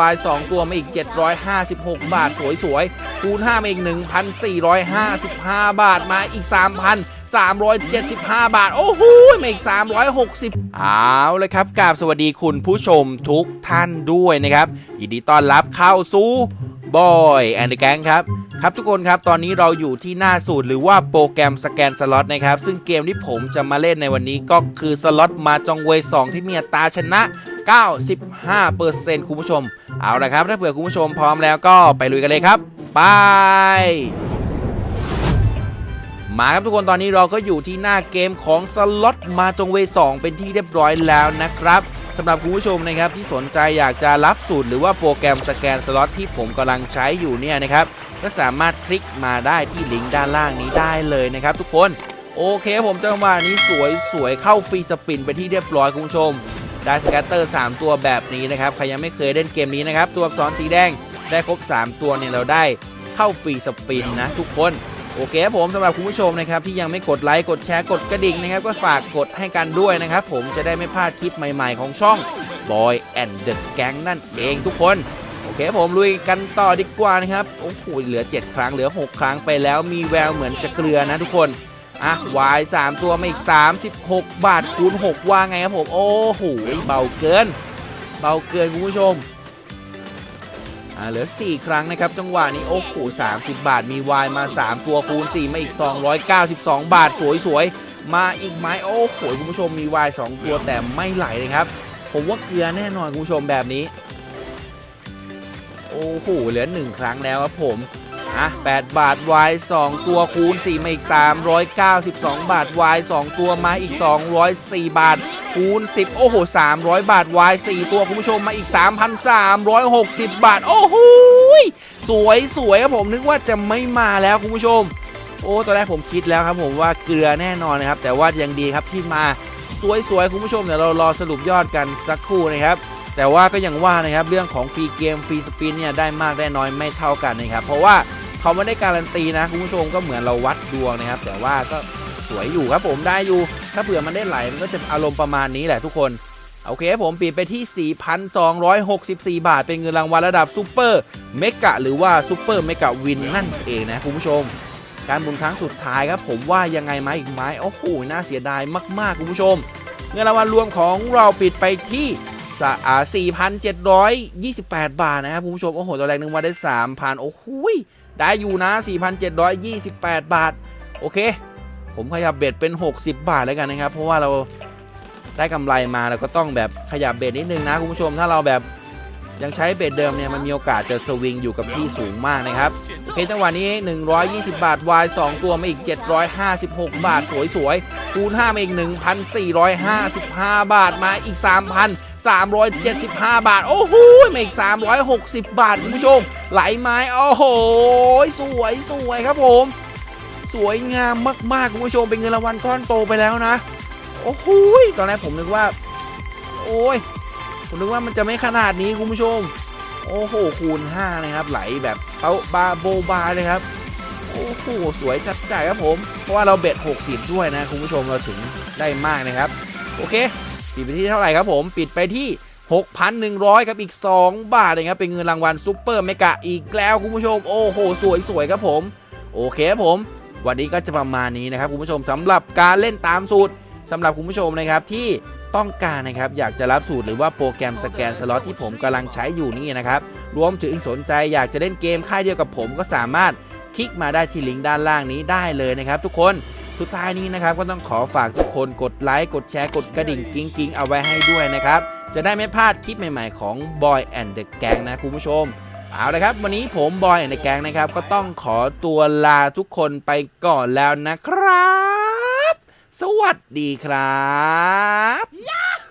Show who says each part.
Speaker 1: วาย2ตัวมาอีก 756 บาท สวยๆ คูณ5มาอีก 1,455 บาทมาอีก 3,375 บาท โอ้โหมาอีก 360 เอาเลยครับกราบสวัสดีคุณผู้ชมทุกท่านด้วยนะครับ ยินดีต้อนรับเข้าสู่บอยแอนด์แกงครับ ครับทุกคนครับตอนนี้เราอยู่ที่หน้าสูตรหรือว่าโปรแกรมสแกนสล็อตนะครับ ซึ่งเกมที่ผมจะมาเล่นในวันนี้ก็คือสล็อตมาจองเวย์2ที่มีอัตราชนะ 95%คุณผู้ชม เอาละครับ ถ้าเผื่อคุณผู้ชมพร้อมแล้วก็ไปลุยกันเลยครับ ไป มาครับทุกคนตอนนี้เราก็อยู่ที่หน้าเกมของสล็อตมาจงเว2เป็นที่เรียบร้อยแล้วนะครับสำหรับคุณผู้ชมนะครับที่สนใจอยากจะรับสูตรหรือว่าโปรแกรมสแกนสล็อตที่ผมกำลังใช้อยู่เนี่ยนะครับก็สามารถคลิกมาได้ที่ลิงก์ด้านล่างนี้ได้เลยนะครับทุกคน โอเคผมจังหวะนี้สวยสวยเข้าฟรีสปินไปที่เรียบร้อยคุณผู้ชม ได้สแกตเตอร์ 3 ตัวแบบนี้นะครับ ใครยังไม่เคยเล่นเกมนี้นะครับ ตัวอักษรสีแดงได้ครบ 3 ตัวเนี่ยเราได้เข้าฟรีสปินนะทุกคน โอเคผมสำหรับคุณผู้ชมนะครับ ที่ยังไม่กดไลค์กดแชร์กดกระดิ่งนะครับ ก็ฝากกดให้กันด้วยนะครับ ผมจะได้ไม่พลาดคลิปใหม่ๆของช่อง Boy and the Gang นั่นเองทุกคนโอเคผมลุยกันต่อดีกว่านะครับโอ้โหเหลือ 7 ครั้งเหลือ 6 ครั้งไปแล้วมีแววเหมือนจะเกลือนะทุกคน อะวาย3ตัวมาอีก 36 บาทคูณ 6 ว่าไงครับผม โอ้โหเบาเกิน เบาเกินคุณผู้ชมอ่าเหลือ 4 ครั้งนะครับ จังหวะนี้ โอ้โห30 บาทมีวายมา 3 ตัวคูณ 4 มาอีก 292 บาทสวยๆ มาอีกไหมโอ้โหคุณผู้ชมมีวาย2ตัวแต่ไม่ไหลเลยครับ ผมว่าเกลือแน่นอนคุณผู้ชมแบบนี้ โอ้โหเหลือ 1 ครั้งแล้วครับผม อะ8บาท Y 2 ตัวคูณ4มาอีก 392 บาท Y 2 ตัวมาอีก 204 บาท คูณ 10 โอ้โห 300 บาท Y 4 ตัวคุณผู้ชมมาอีก 3,360 บาท โอ้โหสวยสวยครับผมนึกว่าจะไม่มาแล้วคุณผู้ชม โอ้ตอนแรกผมคิดแล้วครับผมว่าเกลือแน่นอนนะครับ แต่ว่ายังดีครับที่มาสวยๆคุณผู้ชมเดี๋ยวเรารอสรุปยอดกันสักครู่นะครับแต่ว่าก็ยังว่านะครับเรื่องของฟรีเกมฟรีสปินเนี่ยได้มากได้น้อยไม่เท่ากันนะครับเพราะว่า เขาไม่ได้การันตีนะคุณผู้ชมก็เหมือนเราวัดดวงนะครับ แต่ว่าก็สวยอยู่ครับผมได้อยู่ ถ้าเผื่อมันได้ไหลมันก็จะอารมณ์ประมาณนี้แหละทุกคนโอเคผมปิดไปที่ 4,264 บาท เป็นเงินรางวัลระดับซูเปอร์เมกะหรือว่าซูเปอร์เมกะวินนั่นเองนะคุณผู้ชม การหมุนครั้งสุดท้ายครับผมว่ายังไงไหมอีกไหมโอ้โหน่าเสียดายมากๆคุณผู้ชม เงินรางวัลรวมของเราปิดไปที่สะอ่า4,728 บาทนะครับคุณผู้ชมโอ้โหตอนแรกนึกว่าได้ 3,000 โอ้โห ได้อยู่นะ 4,728 บาท โอเค ผมขยับเบ็ดเป็น 60 บาทแล้วกันนะครับ เพราะว่าเราได้กำไรมาเราก็ต้องแบบขยับเบ็ดนิดนึงนะคุณผู้ชม ถ้าเราแบบยังใช้เบ็ดเดิมเนี่ยมันมีโอกาสจะสวิงอยู่กับที่สูงมากนะครับโอเคจังหวะนี้ 120 บาท Y 2ตัวมาอีก 756 บาทสวยๆคูณ5มาอีก 1,455 บาทมาอีก 3,375 บาท โอ้โหมาอีก 360 บาทคุณผู้ชม ไหลไม้โอ้โห สวยสวยครับผม สวยงามมากๆคุณผู้ชมเป็นเงินรางวัลก้อนโตไปแล้วนะ โอ้โหตอนแรกผมนึกว่า โอ้ยผมนึกว่ามันจะไม่ขนาดนี้คุณผู้ชม โอ้โหคูณ5นะครับ ไหลแบบเขาบาโบบาเลยครับโอ้โหสวยจัดจ่ายครับผม เพราะว่าเราเบ็ด 60 ด้วยนะ คุณผู้ชมเราถึงได้มากนะครับ โอเค ปิดไปที่เท่าไหร่ครับผม ปิดไปที่ 6,100 ครับ อีก 2 บาทนะครับ เป็นเงินรางวัลซุปเปอร์เมกะอีกแล้วคุณผู้ชม โอ้โห สวยสวยครับผม โอเคครับผม วันนี้ก็จะประมาณนี้นะครับคุณผู้ชมสำหรับการเล่นตามสูตรสำหรับคุณผู้ชมนะครับที่ต้องการนะครับอยากจะรับสูตรหรือว่าโปรแกรมสแกนสล็อตที่ผมกำลังใช้อยู่นี่นะครับรวมถึงสนใจอยากจะเล่นเกมค่ายเดียวกับผมก็สามารถคลิกมาได้ที่ลิงก์ด้านล่างนี้ได้เลยนะครับทุกคน สุดท้ายนี้นะครับก็ต้องขอฝากทุกคนกดไลค์กดแชร์กดกระดิ่งกิ้งกิ้งเอาไว้ให้ด้วยนะครับ จะได้ไม่พลาดคลิปใหม่ๆของ Boy and the Gang นะคุณผู้ชม เอาละครับ วันนี้ผมบอยในแกงนะครับ ก็ต้องขอตัวลาทุกคนไปก่อนแล้วนะครับ สวัสดีครับ